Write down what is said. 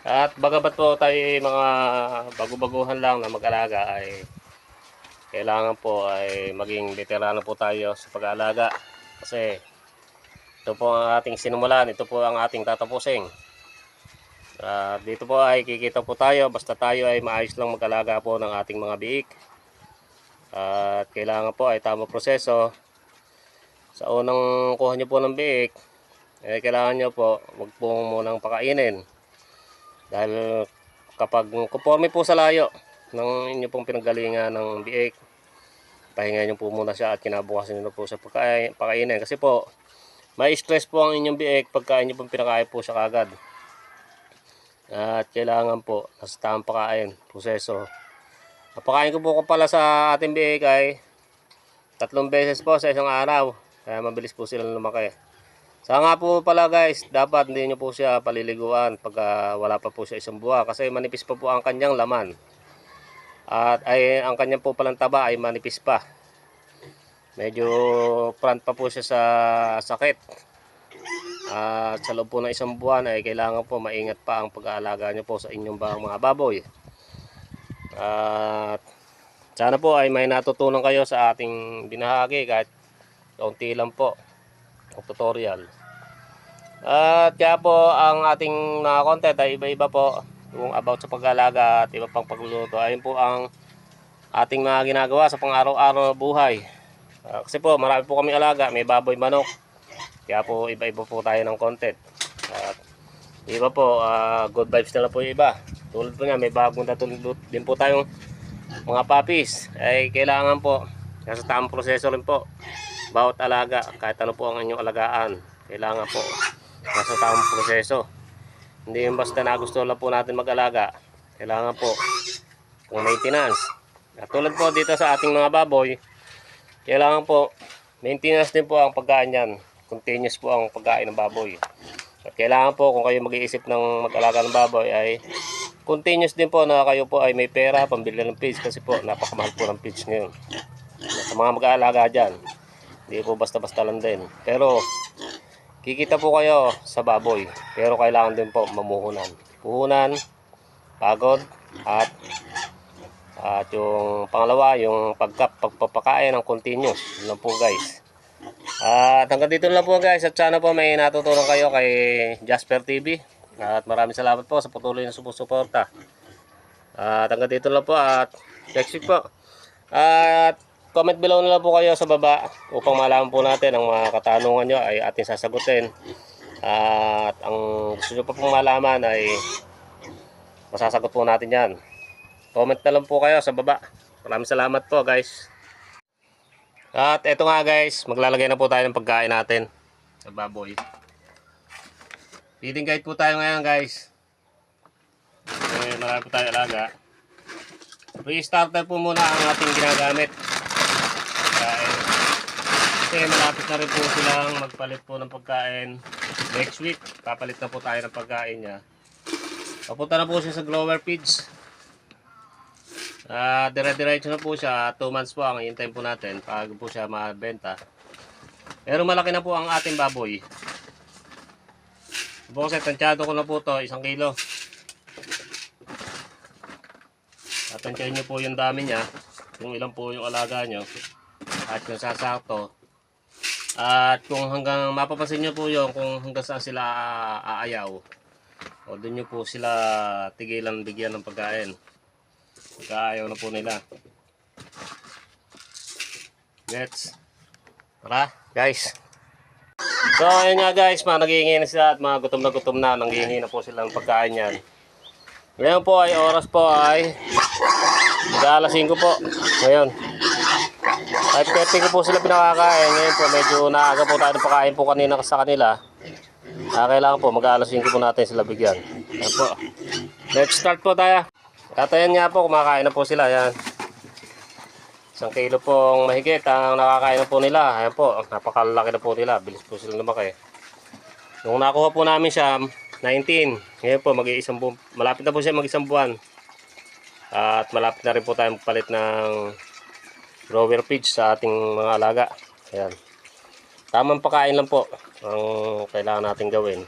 At bagabat po tayo mga bago-baguhan lang na mag-alaga ay kailangan po ay maging veterano po tayo sa pag-aalaga. Kasi ito po ang ating sinumulan, ito po ang ating tatapusin. At dito po ay kikita po tayo basta tayo ay maayos lang mag-alaga po ng ating mga biik. At kailangan po ay tamang proseso. Sa unang kuha nyo po ng biik, eh, kailangan nyo po wag po munang pakainin. Dahil kapag conforme po sa layo ng inyo pong pinanggalingan ng biik, pahinga nyo po muna siya at kinabukasan nyo po sa pagkain, pakainin. Kasi po, may stress po ang inyong biik pagka inyo pong pinakain po siya kagad. At kailangan po, nasa tamang pakain, proseso. Ang pakain ko po ko pala sa ating biik ay tatlong beses po sa isang araw. Kaya mabilis po silang lumaki. Sa nga po pala guys, dapat hindi nyo po siya paliliguan pagka wala pa po siya isang buwan kasi manipis pa po ang kanyang laman. At ay ang kanyang po palang taba ay manipis pa. Medyo front pa po siya sa sakit. At sa loob po ng isang buwan ay kailangan po maingat pa ang pag-aalaga nyo po sa inyong bang mga baboy. At sana po ay may natutunan kayo sa ating binahagi kahit kaunti lang po tutorial. At kaya po ang ating mga content ay iba-iba po yung about sa pag-alaga at iba pang pagluluto. Ayun po ang ating mga ginagawa sa pang-araw-araw buhay. Ah, kasi po marami po kami alaga, may baboy manok. Kaya po iba-iba po tayo ng content. At iba po, ah, good vibes na po yung iba. Tulad po niya, may bagong natulot din po tayong mga puppies. Ay kailangan po, nasa tamang proseso rin po bawat alaga, kahit ano po ang inyong alagaan, kailangan po nasa tamang proseso. Hindi yung basta na gusto lang po natin mag-alaga. Kailangan po ng maintenance. At tulad po dito sa ating mga baboy, kailangan po maintenance din po ang pagkain yan. Continuous po ang pagkain ng baboy. At kailangan po kung kayo mag-iisip ng mag-alaga ng baboy ay continuous din po na kayo po ay may pera pambili ng feeds kasi po napakamahal po ng feeds ngayon. Sa mga mag-aalaga dyan, hindi po basta-basta lang din. Pero, kikita po kayo sa baboy. Pero kailangan din po mamuhunan. Puhunan, pagod, at at yung pangalawa, yung pagkap, pagpapakain ng continuous. Yun lang po guys. At hanggang dito lang po guys. At sana po may natutunan kayo kay Jasper TV. At maraming salamat po sa patuloy na sumusuporta. At hanggang dito lang po at next week po. At comment below na lang po kayo sa baba upang malaman po natin ang mga katanungan nyo ay ating sasagutin. At ang gusto nyo pa pong malaman ay masasagot po natin yan. Comment na lang po kayo sa baba. Maraming salamat po guys. At eto nga guys, maglalagay na po tayo ng pagkain natin sa baboy. Feeding guide po tayo ngayon guys. Eh, marami po tayo alaga. Pre-starter po muna ang ating ginagamit. Kasi malapit na rin po silang magpalit po ng pagkain. Next week, papalit na po tayo ng pagkain niya. Papunta na po siya sa grower feeds. Ah, dire-diretso na po siya. 2 months po ang hintayin po natin pag po siya mabenta. Pero malaki na po ang ating baboy. Po kasi tansyado ko na po to, isang kilo. At tansyahin nyo po yung dami niya, kung ilan po yung alaga nyo, at yung sasakto. At kung hanggang mapapansin nyo po yung kung hanggang saan sila aayaw. O doon nyo po sila tigilan bigyan ng pagkain. Pagka ayaw na po nila. Let's. Tara, guys. So, ayun nga guys, mga naghihingi na sila at mga gutom na gutom na, nanghihingi na po sila ng pagkain yan. Ngayon po ay oras po ay alas 5 po. Ngayon. At 30 ko po sila pinakakain. Ngayon po medyo naaga po tayo ng pagkain po kanina sa kanila. Ah, kailangan po mag-alas 5 po natin sila bigyan. Yan po. Let's start po tayo. At ayan nga po, kumakain na po sila. Yan. Isang kilo pong mahigit ang nakakain na po nila. Ayan po, napakalaki na po nila. Bilis po sila lumaki. Nung nakuha po namin siya, 19. Ngayon po, mag-iisang buwan. Malapit na po siya mag-isang buwan. At malapit na rin po tayo palit ng grower feeds sa ating mga alaga. Ayan. Tamang pakain lang po ang kailangan natin gawin.